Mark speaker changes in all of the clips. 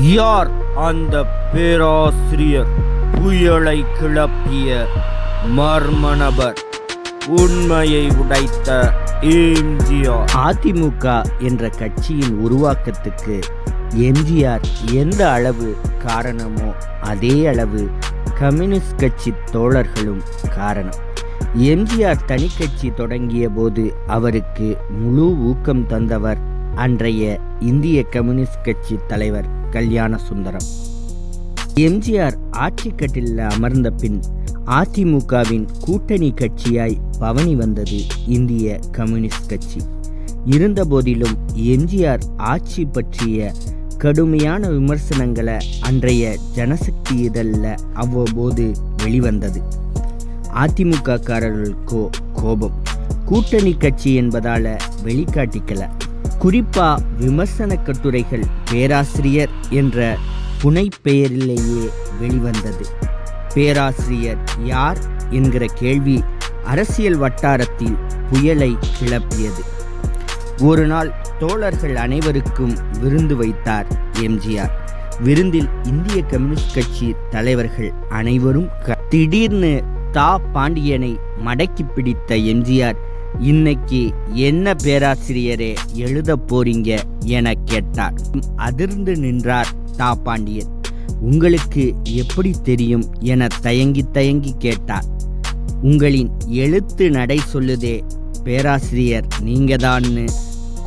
Speaker 1: யார் அந்த பேராசிரியர்? புயலை கிளப்பிய மர்ம நபர் உண்மையை உடைத்த எம்ஜிஆர்.
Speaker 2: அதிமுக என்ற கட்சியின் உருவாக்கத்துக்கு எம்ஜிஆர் எந்த அளவு காரணமோ அதே அளவு கம்யூனிஸ்ட் கட்சி தோழர்களும் காரணம். எம்ஜிஆர் தனிக்கட்சி தொடங்கிய போது அவருக்கு முழு ஊக்கம் தந்தவர் அன்றைய இந்திய கம்யூனிஸ்ட் கட்சி தலைவர் கல்யாண சுந்தரம். எம்ஜிஆர் ஆட்சி கட்டில் அமர்ந்த பின் அதிமுகவின் கூட்டணி கட்சியாய் பவனி வந்தது இந்திய கம்யூனிஸ்ட் கட்சி. இருந்தபோதிலும் எம்ஜிஆர் ஆட்சி பற்றிய கடுமையான விமர்சனங்களை அன்றைய ஜனசக்தி இதழில் அவ்வப்போது வெளிவந்தது. அதிமுக காரர்களுக்கோ கோபம். கூட்டணி கட்சி என்பதால வெளிக்காட்டிக்கல. குறிப்பா விமர்சன கட்டுரைகள் பேராசிரியர் என்ற புனைப்பெயரிலேயே வெளிவந்தது. பேராசிரியர் யார் என்கிற கேள்வி அரசியல் வட்டாரத்தில் புயலை கிளப்பியது. ஒரு நாள் தோழர்கள் அனைவருக்கும் விருந்து வைத்தார் எம்ஜிஆர். விருந்தில் இந்திய கம்யூனிஸ்ட் கட்சி தலைவர்கள் அனைவரும் க- திடீர்னு தா பாண்டியனை மடக்கி பிடித்த எம்ஜிஆர் இன்னைக்கு என்ன பேராசிரியரே எழுத போறீங்க என கேட்டார். அதிர்ந்து நின்றார் தாப்பாண்டியன் உங்களுக்கு எப்படி தெரியும் என தயங்கி தயங்கி கேட்டார். உங்களின் எழுத்து நடை சொல்லுதே பேராசிரியர் நீங்கதான்னு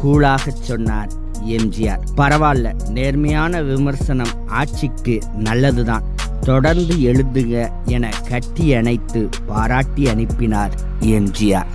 Speaker 2: கூலாகச் சொன்னார் எம்ஜிஆர். பரவாயில்ல நேர்மையான விமர்சனம் ஆட்சிக்கு நல்லதுதான். தொடர்ந்து எழுதுக என கட்டி அணைத்து பாராட்டி அனுப்பினார் எம்ஜிஆர்.